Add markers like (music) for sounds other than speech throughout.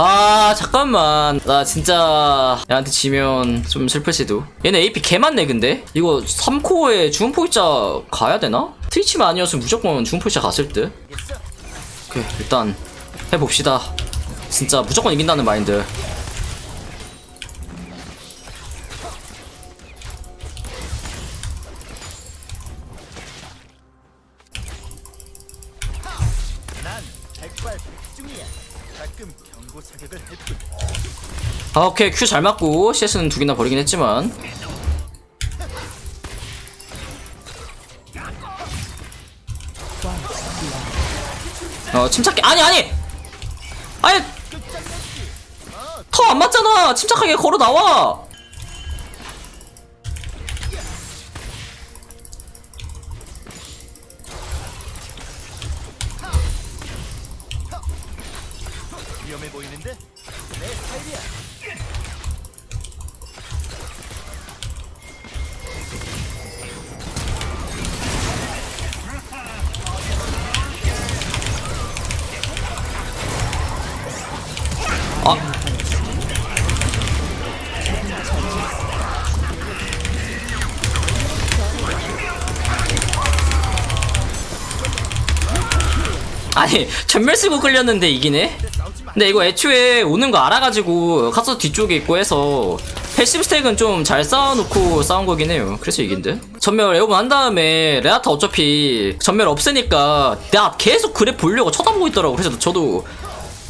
아 잠깐만. 나 진짜 얘한테 지면 좀 슬플지도. 얘네 AP 개 많네 근데? 이거 3코어에 중포이자 가야 되나? 트위치만 아니었으면 무조건 중포이자 갔을 듯. 오케이 일단 해봅시다. 진짜 무조건 이긴다는 마인드 아 오케이. 큐 잘 맞고 CS는 두 개나 버리긴 했지만. 어 침착해. 아니 아니! 아니! 터 안 맞잖아! 침착하게 걸어 나와 위험해 보이는데? 내 스타일이야. 아 아니 전멸 쓰고 끌렸는데 이기네? 근데 이거 애초에 오는 거 알아가지고 카서 뒤쪽에 있고 해서 패시브 스택은 좀 잘 쌓아놓고 싸운 거긴 해요. 그래서 이긴 듯 전멸 에어본 한 다음에 레아타 어차피 전멸 없으니까 내가 계속 그래 보려고 쳐다보고 있더라고. 그래서 저도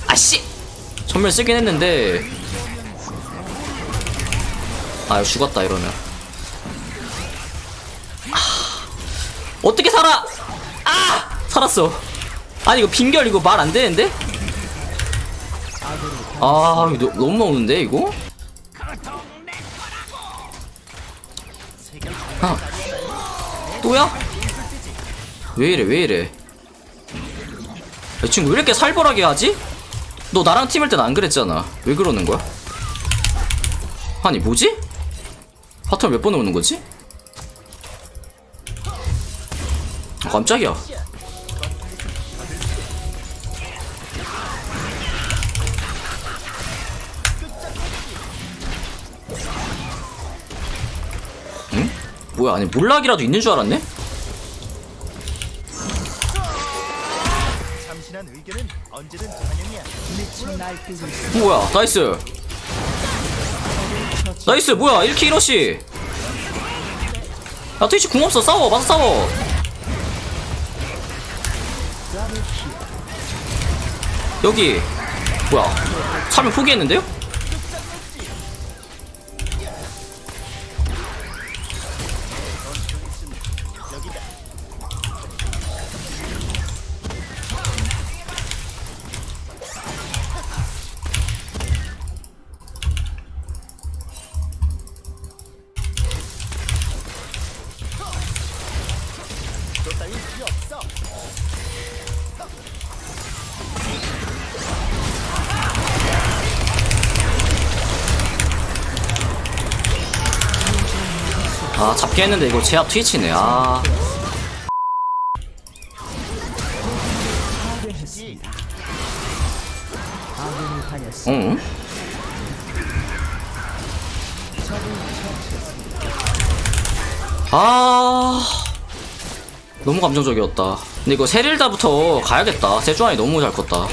아씨! 전멸 쓰긴 했는데. 아 죽었다 이러면. 아, 어떻게 살아? 아! 살았어. 아니 이거 빈결 이거 말 안 되는데 아 이거 너- 너무 먹는데 이거 아 또야 왜 이래 왜 이래 이 친구 왜 이렇게 살벌하게 하지? 너 나랑 팀일 땐 안 그랬잖아. 왜 그러는 거야? 아니 뭐지? 파트를 몇 번에 오는 거지? 아, 깜짝이야. 뭐야? 아니 몰락이라도 있는 줄 알았네? 뭐야? 나이스. 나이스 뭐야? 1키 1러시. 야 트위치 궁 없어. 싸워 맞서 싸워. 여기. 뭐야? 차면 포기했는데요? 아 잡게 했는데 이거 제압 트위치네. 아. 응? 아. 너무 감정적이었다. 근데 이거 세릴다부터 가야겠다. 세주안이 너무 잘 컸다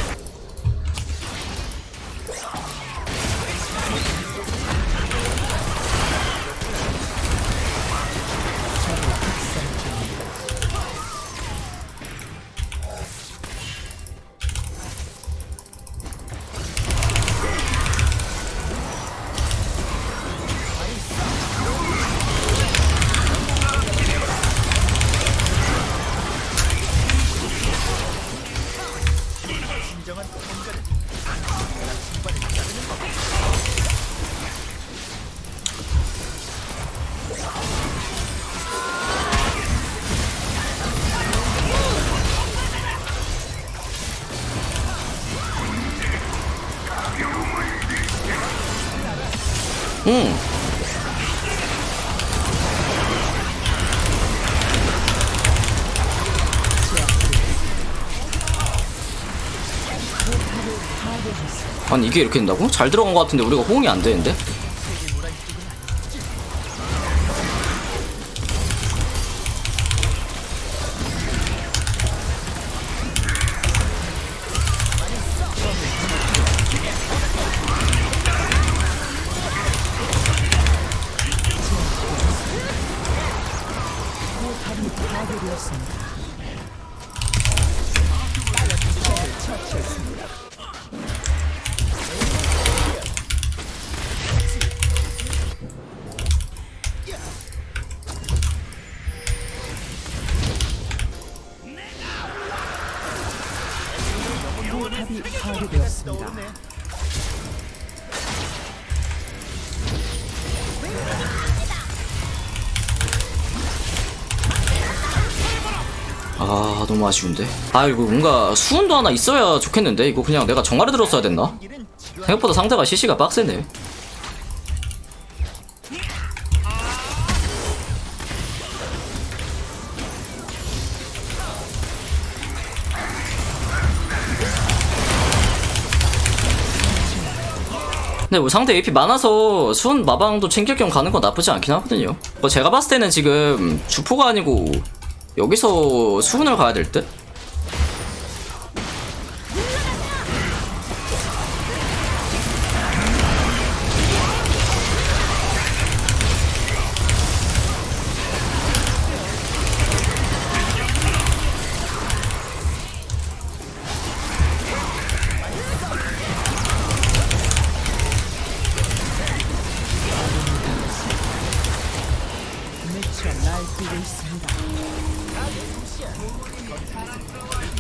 진 아니 이게 이렇게 된다고? 잘 들어간 것 같은데 우리가 호응이 안 되는데? 아 너무 아쉬운데? 아 이거 뭔가 수은도 하나 있어야 좋겠는데? 이거 그냥 내가 정화를 들었어야 됐나? 생각보다 상대가 CC가 빡세네. 근데 뭐 상대 AP 많아서 수은 마방도 챙길 겸 가는 건 나쁘지 않긴 하거든요. 뭐 제가 봤을 때는 지금 주포가 아니고 여기서 수은을 가야 될 듯?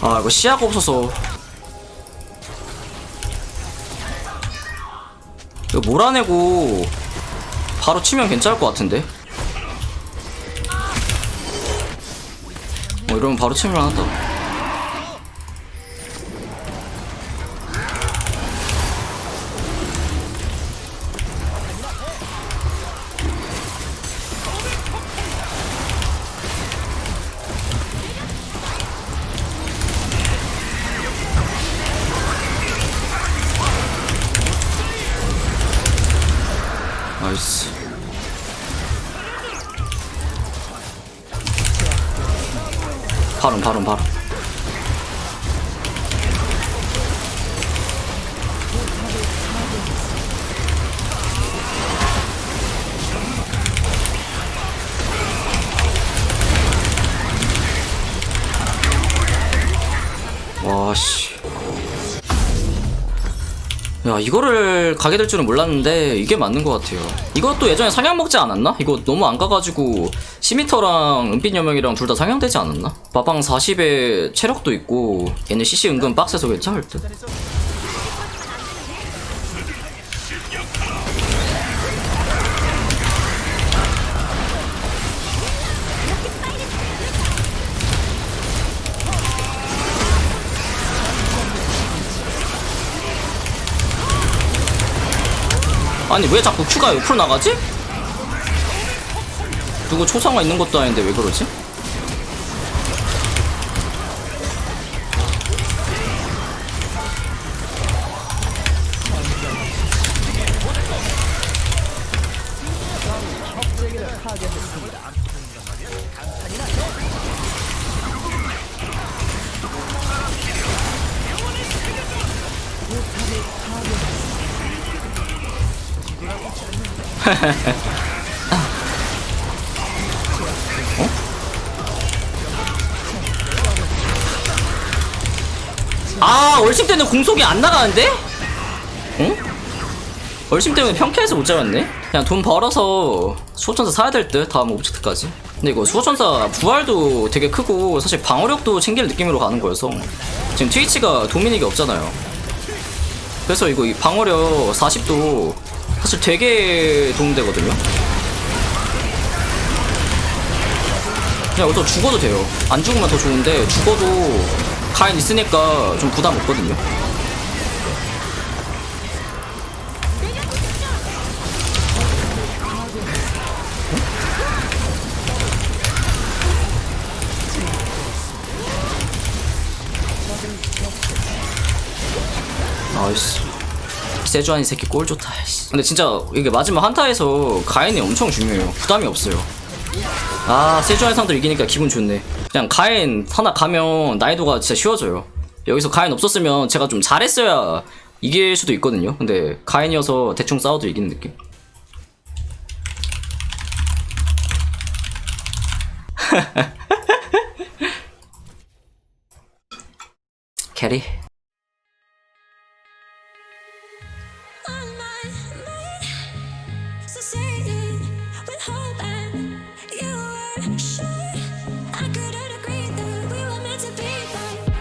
아 이거 시야가 없어서. 이거 몰아내고 바로 치면 괜찮을 것 같은데? 어 이러면 바로 치면 한다 바론 바론 바론. 와씨 야 이거를 가게 될 줄은 몰랐는데 이게 맞는 것 같아요 이것도 예전에 상향 먹지 않았나? 이거 너무 안 가가지고 시미터랑 은빛 여명이랑 둘 다 상향되지 않았나? 마방 40에 체력도 있고 얘네 CC 은근 빡세서 괜찮을 듯 아니 왜 자꾸 큐가 옆으로 나가지? 누구 초상화 있는 것도 아닌데 왜 그러지? 아 얼심 때는 공속이 안 나가는데? 응? 얼심 때문에 평캐에서 못 잡았네? 그냥 돈 벌어서 수호천사 사야 될 듯 다음 오브젝트까지 근데 이거 수호천사 부활도 되게 크고 사실 방어력도 챙길 느낌으로 가는 거여서 지금 트위치가 도미닉이 없잖아요 그래서 이거 이 방어력 40도 사실 되게 도움되거든요. 그냥 또 죽어도 돼요. 안 죽으면 더 좋은데 죽어도 가인 있으니까 좀 부담 없거든요 세주안이 새끼 꼴 좋다. 씨. 근데 진짜 이게 마지막 한타에서 가인이 엄청 중요해요. 부담이 없어요. 아 세주안 상들 이기니까 기분 좋네. 그냥 가인 하나 가면 난이도가 진짜 쉬워져요. 여기서 가인 없었으면 제가 좀 잘했어야 이길 수도 있거든요. 근데 가인이어서 대충 싸워도 이기는 느낌. (laughs) 캐리.